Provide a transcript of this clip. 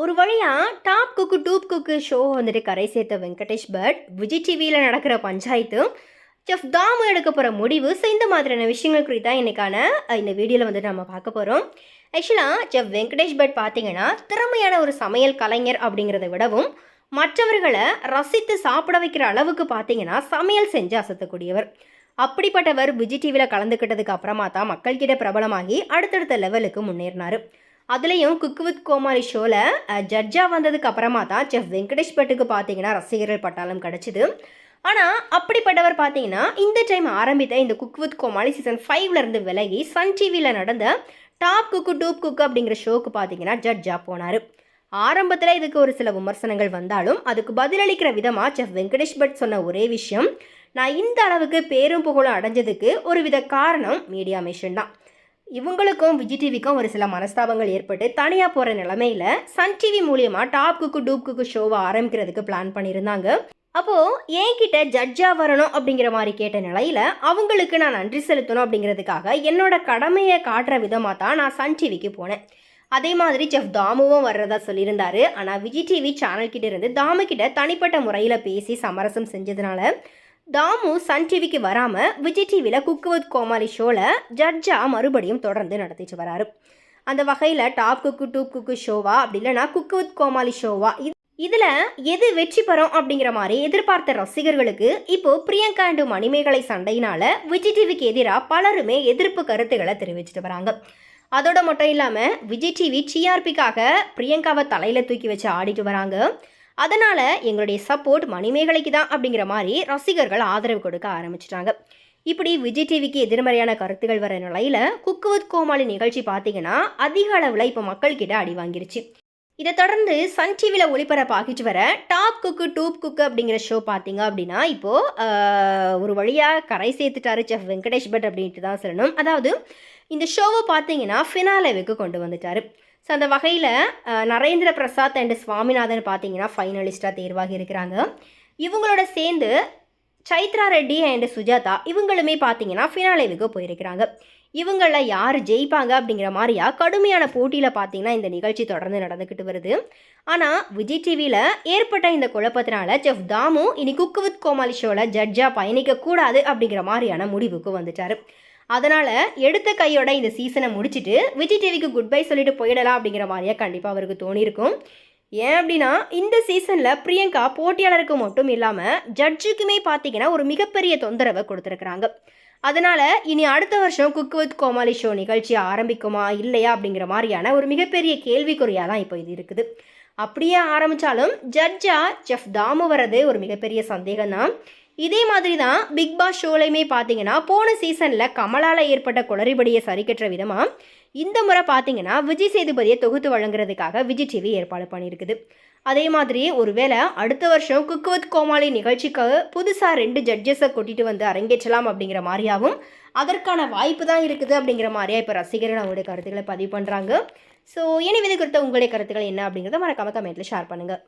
ஒரு வழியாக top cook dupe cook show வந்துட்டு கரை சேர்த்த வெங்கடேஷ் பட் விஜய் டிவியில் நடக்கிற பஞ்சாயத்தும் செஃப் தாமு எடுக்க போகிற முடிவு ஸோ இந்த மாதிரியான விஷயங்கள் குறித்தா இன்னைக்கான இந்த வீடியோவில் வந்துட்டு நம்ம பார்க்க போகிறோம் ஆக்சுவலாக செஃப் வெங்கடேஷ் பட் பார்த்தீங்கன்னா திறமையான ஒரு சமையல் கலைஞர் அப்படிங்கிறத விடவும் மற்றவர்களை ரசித்து சாப்பிட வைக்கிற அளவுக்கு பார்த்தீங்கன்னா சமையல் செஞ்சு அசத்தக்கூடியவர். அப்படிப்பட்டவர் விஜய் டிவியில் கலந்துக்கிட்டதுக்கு அப்புறமா தான் மக்கள்கிட்ட பிரபலமாகி அடுத்தடுத்த லெவலுக்கு முன்னேறினார். அதுலேயும் குக் வித் கோமாளி ஷோவில் ஜட்ஜாக வந்ததுக்கு அப்புறமா தான் செஃப் வெங்கடேஷ் பட்டுக்கு பார்த்தீங்கன்னா ரசிகர்கள் பட்டாளம் கிடச்சிது. ஆனால் அப்படிப்பட்டவர் பார்த்தீங்கன்னா இந்த டைம் ஆரம்பித்த இந்த குக் வித் கோமாளி சீசன் ஃபைவ்லேருந்து விலகி சன் டிவியில் நடந்த டாப் குக்கு டூப் குக்கு அப்படிங்கிற ஷோக்கு பார்த்தீங்கன்னா ஜட்ஜாக போனார். ஆரம்பத்தில் இதுக்கு ஒரு சில விமர்சனங்கள் வந்தாலும் அதுக்கு பதிலளிக்கிற விதமாக செஃப் வெங்கடேஷ் பட் சொன்ன ஒரே விஷயம் நான் இந்த அளவுக்கு பேரும் புகழும் அடைஞ்சதுக்கு ஒரு வித காரணம் மீடியா மிஷன் தான். இவங்களுக்கும் விஜய் டிவிக்கும் ஒரு சில மனஸ்தாபங்கள் ஏற்பட்டு தனியாக போகிற நிலமையில சன் டிவி மூலியமாக டாப் குக்கு டூப் குக்கு ஷோவை ஆரம்பிக்கிறதுக்கு பிளான் பண்ணியிருந்தாங்க. அப்போது என்கிட்ட ஜட்ஜாக வரணும் அப்படிங்கிற மாதிரி கேட்ட நிலையில் அவங்களுக்கு நான் நன்றி செலுத்தணும் அப்படிங்கிறதுக்காக என்னோட கடமையை காட்டுற விதமாக தான் நான் சன் டிவிக்கு போனேன். அதே மாதிரி செஃப் தாமுவும் வர்றதா சொல்லியிருந்தாரு. ஆனால் விஜய் டிவி சேனல்கிட்ட இருந்து தாமு கிட்ட தனிப்பட்ட முறையில் பேசி சமரசம் செஞ்சதுனால தாமு சன் டிவிக்கு வராமல் விஜய் டிவியில் குக்கு வித் கோமாளி ஷோவில் ஜட்ஜாக மறுபடியும் தொடர்ந்து நடத்திட்டு வராரு. அந்த வகையில் டாப் குக்கு டூப் குக்கு ஷோவா அப்படி இல்லைனா குக்கு வித் கோமாளி ஷோவா. இது இதில் எது வெற்றி பெறும் அப்படிங்கிற மாதிரி எதிர்பார்த்த ரசிகர்களுக்கு இப்போது பிரியங்கா அண்டு மணிமேகலை சண்டையினால் விஜய் டிவிக்கு எதிராக பலருமே எதிர்ப்பு கருத்துக்களை தெரிவிச்சிட்டு வராங்க. அதோட மட்டும் இல்லாமல் விஜய் டிவி டிஆர்பிக்காக பிரியங்காவை தலையில் தூக்கி வச்சு ஆடிட்டு வராங்க. அதனால் எங்களுடைய சப்போர்ட் மணிமேகலைக்கு தான் அப்படிங்கிற மாதிரி ரசிகர்கள் ஆதரவு கொடுக்க ஆரம்பிச்சிட்டாங்க. இப்படி விஜய் டிவிக்கு எதிர்மறையான கருத்துகள் வர நிலையில் குக்கு வித் கோமாளி நிகழ்ச்சி பார்த்தீங்கன்னா அதிக அளவில் இப்போ மக்கள்கிட்ட அடி வாங்கிருச்சு. இதை தொடர்ந்து சன் டிவியில் ஒளிபரப்பாகிச்சு வர டாப் குக்கு டூப் குக்கு அப்படிங்கிற ஷோ பார்த்தீங்க அப்படின்னா இப்போது ஒரு வழியாக கரை சேர்த்துட்டாரு செஃப் வெங்கடேஷ் பட் அப்படின்ட்டு தான் சொல்லணும். அதாவது இந்த ஷோவை பார்த்தீங்கன்னா ஃபினாலேவுக்கு கொண்டு வந்துட்டாரு. ஸோ அந்த வகையில் நரேந்திர பிரசாத் அண்டு சுவாமிநாதன் பார்த்தீங்கன்னா ஃபைனலிஸ்ட்டாக தேர்வாகி இருக்கிறாங்க. இவங்களோட சேர்ந்து சைத்ரா ரெட்டி அண்டு சுஜாதா இவங்களுமே பார்த்தீங்கன்னா ஃபினாலேவுக்கு போயிருக்கிறாங்க. இவங்களில் யார் ஜெயிப்பாங்க அப்படிங்கிற மாதிரியா கடுமையான போட்டியில் பார்த்தீங்கன்னா இந்த நிகழ்ச்சி தொடர்ந்து நடந்துக்கிட்டு வருது. ஆனால் விஜய் டிவியில் ஏற்பட்ட இந்த குழப்பத்தினால செஃப் தாமு இனி குக்கு வித் கோமாளி ஷோவில் ஜட்ஜாக பயணிக்கக்கூடாது அப்படிங்கிற மாதிரியான முடிவுக்கு வந்துட்டார். அதனால் எடுத்த கையோட இந்த சீசனை முடிச்சுட்டு விஜய் டிவிக்கு குட் பை சொல்லிட்டு போயிடலாம் அப்படிங்கிற மாதிரியா கண்டிப்பாக அவருக்கு தோணியிருக்கும். ஏன் அப்படின்னா இந்த சீசனில் பிரியங்கா போட்டியாளருக்கு மட்டும் இல்லாமல் ஜட்ஜுக்குமே பார்த்தீங்கன்னா ஒரு மிகப்பெரிய தொந்தரவை கொடுத்துருக்குறாங்க. அதனால் இனி அடுத்த வருஷம் குக் வித் கோமாளி ஷோ நிகழ்ச்சி ஆரம்பிக்குமா இல்லையா அப்படிங்கிற மாதிரியான ஒரு மிகப்பெரிய கேள்விக்குறியாக தான் இப்போ இது இருக்குது. அப்படியே ஆரம்பித்தாலும் ஜட்ஜா செஃப் தாமு வர்றது ஒரு மிகப்பெரிய சந்தேகம் தான் இதே மாதிரி தான் பிக் பாஸ் ஷோலையுமே பார்த்தீங்கன்னா போன சீசனில் கமலால் ஏற்பட்ட குளறுபடியை சரிக்கற்ற விதமாக இந்த முறை பார்த்தீங்கன்னா விஜய் சேதுபதியை தொகுத்து வழங்குறதுக்காக விஜய் டிவி ஏற்பாடு பண்ணியிருக்குது. அதே மாதிரி ஒருவேளை அடுத்த வருஷம் குக் வித் கோமாளி நிகழ்ச்சிக்கு புதுசாக ரெண்டு ஜட்ஜஸை கூட்டிகிட்டு வந்து அரங்கேற்றலாம் அப்படிங்கிற மாதிரியாகவும் அதற்கான வாய்ப்பு தான் இருக்குது அப்படிங்கிற மாதிரியா இப்போ ரசிகர்கள் அவங்களுடைய கருத்துக்களை பதிவு பண்ணுறாங்க ஸோ இனி விதை குறித்த உங்களுடைய கருத்துக்கள் என்ன அப்படிங்கிறத மறக்காம கமெண்ட்டில் ஷேர் பண்ணுங்கள்